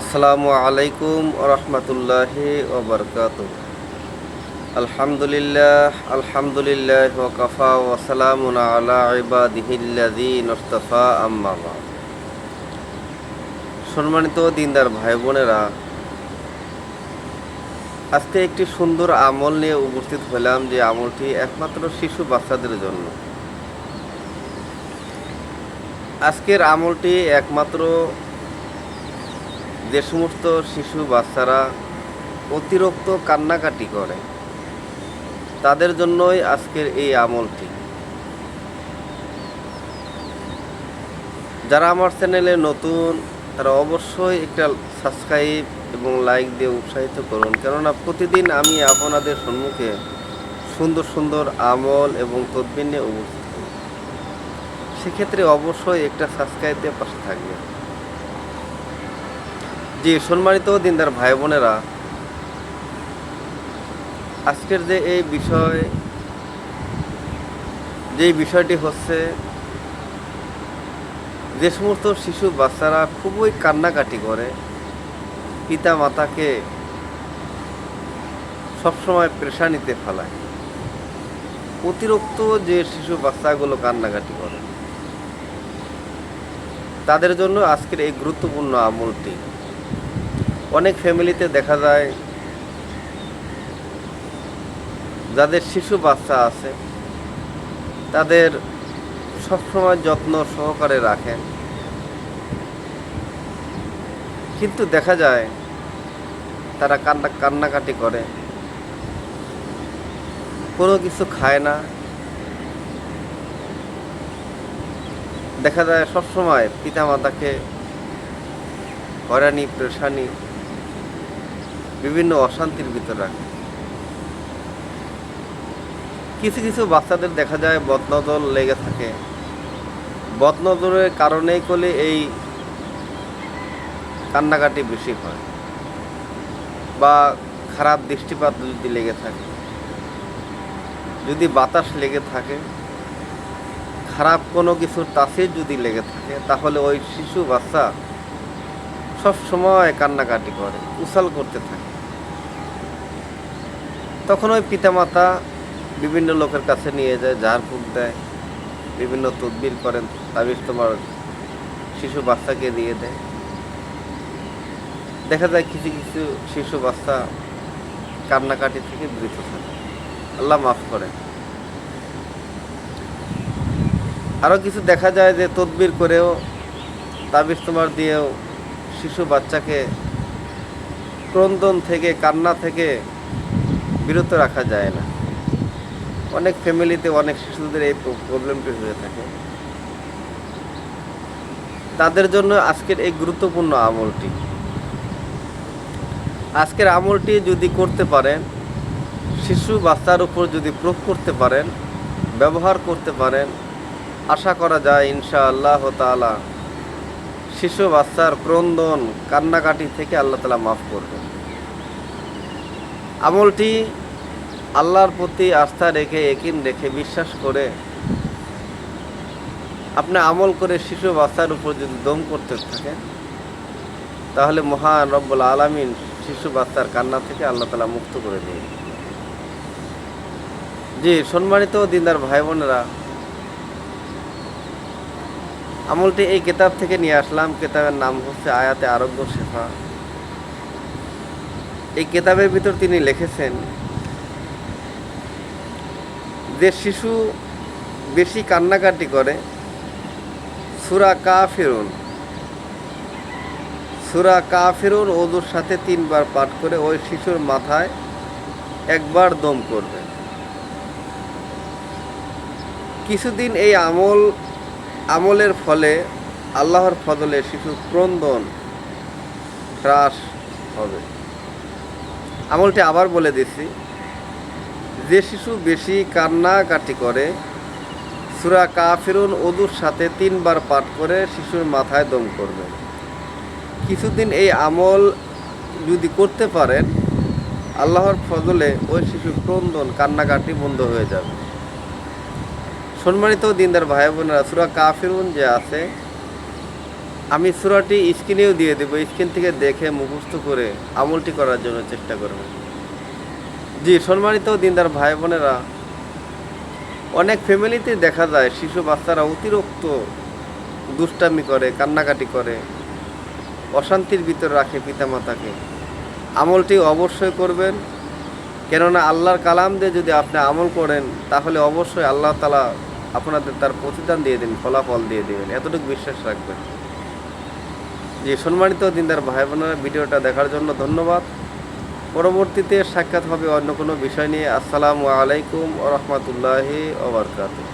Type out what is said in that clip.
আসসালামু আলাইকুম রহমতুল্লাহি ওবরকাত আলহামদুলিল্লাহ আলহামদুলিল্লাহ ওকফা ওসালামুন আলা সম্মানিত দিনদার ভাই বোনেরা আজকে একটি সুন্দর আমল নিয়ে উপস্থিত হলাম যে আমলটি একমাত্র শিশু বাচ্চাদের জন্য। আজকের আমলটি একমাত্র যে সমস্ত শিশু, বাচ্চারা অতিরিক্ত কান্নাকাটি করে, তাদের জন্যই আজকের এই আমলটি। যারা আমার চ্যানেলে নতুন, তারা অবশ্যই একটা সাবস্ক্রাইব এবং লাইক দিয়ে উৎসাহিত করুন। কেননা প্রতিদিন আমি আপনাদের সম্মুখে সুন্দর সুন্দর আমল এবং তদবির নিয়ে উপস্থিত। সেক্ষেত্রে অবশ্যই একটা সাবস্ক্রাইব দিয়ে পাশে থাকবে জি, সম্মানিত দিনদার ভাই বোনেরা, আজকের যে এই বিষয়, যে বিষয়টি হচ্ছে যে সমস্ত শিশু বাচ্চারা খুবই কান্নাকাটি করে পিতা মাতাকে সবসময় প্রেশানিতে ফেলায়। অতিরিক্ত যে শিশু বাচ্চাগুলো কান্নাকাটি করে, তাদের জন্য আজকের এই গুরুত্বপূর্ণ আমলটি। অনেক ফ্যামিলিতে দেখা যায় যাদের শিশু বাচ্চা আছে, তাদের সবসময় যত্ন সহকারে রাখেন কিন্তু দেখা যায় তারা কান্না, কান্নাকাটি করে। কোনো কিছু খায় না। দেখা যায় সবসময় পিতামাতাকে হয়রানি, প্রেশানি বিভিন্ন অশান্তির ভিতর রাখে। কিছু কিছু বাচ্চাদের দেখা যায় বদনজর লেগে থাকে। বদনজরের কারণেই করলে এই কান্নাকাটি বেশি হয় বা খারাপ দৃষ্টিপাত যদি লেগে থাকে। যদি বাতাস লেগে থাকে, খারাপ কোনো কিছুর তাসির যদি লেগে থাকে, তাহলে ওই শিশু বাচ্চা সব সময় কান্নাকাটি করে, উছাল করতে থাকে। তখন ওই পিতামাতা বিভিন্ন লোকের কাছে নিয়ে যায়, ঝাড় ফুক দেয়, বিভিন্ন তদবির করেন, তাবিজ তোমার শিশু বাচ্চাকে দিয়ে দেয়। দেখা যায় কিছু কিছু শিশু বাচ্চা কান্নাকাটি থেকে বিরত থাকে। আল্লাহ মাফ করে আরও কিছু দেখা যায় যে তদবির করেও, তাবিজ তোমার দিয়েও শিশু বাচ্চাকে ক্রন্দন থেকে, কান্না থেকে বিরত রাখা যায় না। অনেক ফ্যামিলিতে অনেক শিশুদের এই প্রবলেমটি হয়ে থাকে। তাদের জন্য আজকের এই গুরুত্বপূর্ণ আমলটি। আজকের আমলটি যদি করতে পারেন, শিশু বাচ্চার উপর যদি প্রয়োগ করতে পারেন, ব্যবহার করতে পারেন, আশা করা যায় ইনশা আল্লাহ তালা শিশু বাচ্চার ক্রন্দন কান্নাকাটি থেকে আল্লাহ তালা মাফ করবেন। আমলটি আল্লাহর প্রতি আস্থা রেখে একিন রেখে বিশ্বাস করে আপনি আমল করে শিশু বাচ্চার উপর যদি দম করতে থাকেন, তাহলে মহান রব্বুল আলমিন শিশু বাচ্চার কান্না থেকে আল্লাহ তালা মুক্ত করে দিন জি, সম্মানিত দিনদার ভাই বোনেরা, আমলটি এই কেতাব থেকে নিয়ে আসলাম। কেতাবের নাম হচ্ছে আয়াতে আরোগ্য শেফা। এই কেতাবের ভিতর তিনি লিখেছেন, যে শিশু বেশি কান্নাকাটি করে, সুরা কা ফেরুন সুরা কা ফেরুন ওদুর সাথে তিনবার পাঠ করে ওই শিশুর মাথায় একবার দম করবে। কিছুদিন এই আমল, আমলের ফলে আল্লাহর ফদলে শিশুর ক্রন্দন হ্রাস হবে। আমলটি আবার বলে দিছি, যে শিশু বেশি কান্নাকাটি করে, সুরা কা কাফিরুন ওদুর সাথে তিনবার পাঠ করে শিশুর মাথায় দম করবে। কিছুদিন এই আমল যদি করতে পারেন, আল্লাহর ফজলে ওই শিশুর ক্রন্দন, কান্নাকাটি বন্ধ হয়ে যাবে। সম্মানিত দিনদার ভাই বোনেরা সুরা কা কাফিরুন যে আছে আমি সুরাটি স্ক্রিনেও দিয়ে দেবো, স্ক্রিন থেকে দেখে মুখস্থ করে আমলটি করার জন্য চেষ্টা করবেন জি, সম্মানিত দিনদার ভাই বোনেরা অনেক ফ্যামিলিতে দেখা যায় শিশু বাচ্চারা অতিরিক্ত দুষ্টামি করে, কান্নাকাটি করে, অশান্তির ভিতরে রাখে পিতামাতাকে। আমলটি অবশ্যই করবেন, কেননা আল্লাহর কালাম দিয়ে যদি আপনি আমল করেন, তাহলে অবশ্যই আল্লাহ তালা আপনাদের তার প্রতিদান দিয়ে দিন, ফলাফল দিয়ে দেবেন। এতটুকু বিশ্বাস রাখবেন। যে সম্মানিত দিনদার ভাই বোনেরা ভিডিওটা দেখার জন্য ধন্যবাদ। পরবর্তীতে সাক্ষাৎ হবে অন্য কোনো বিষয় নিয়ে। আসসালামু আলাইকুম ও রহমতুল্লাহি ওবরকাতুহ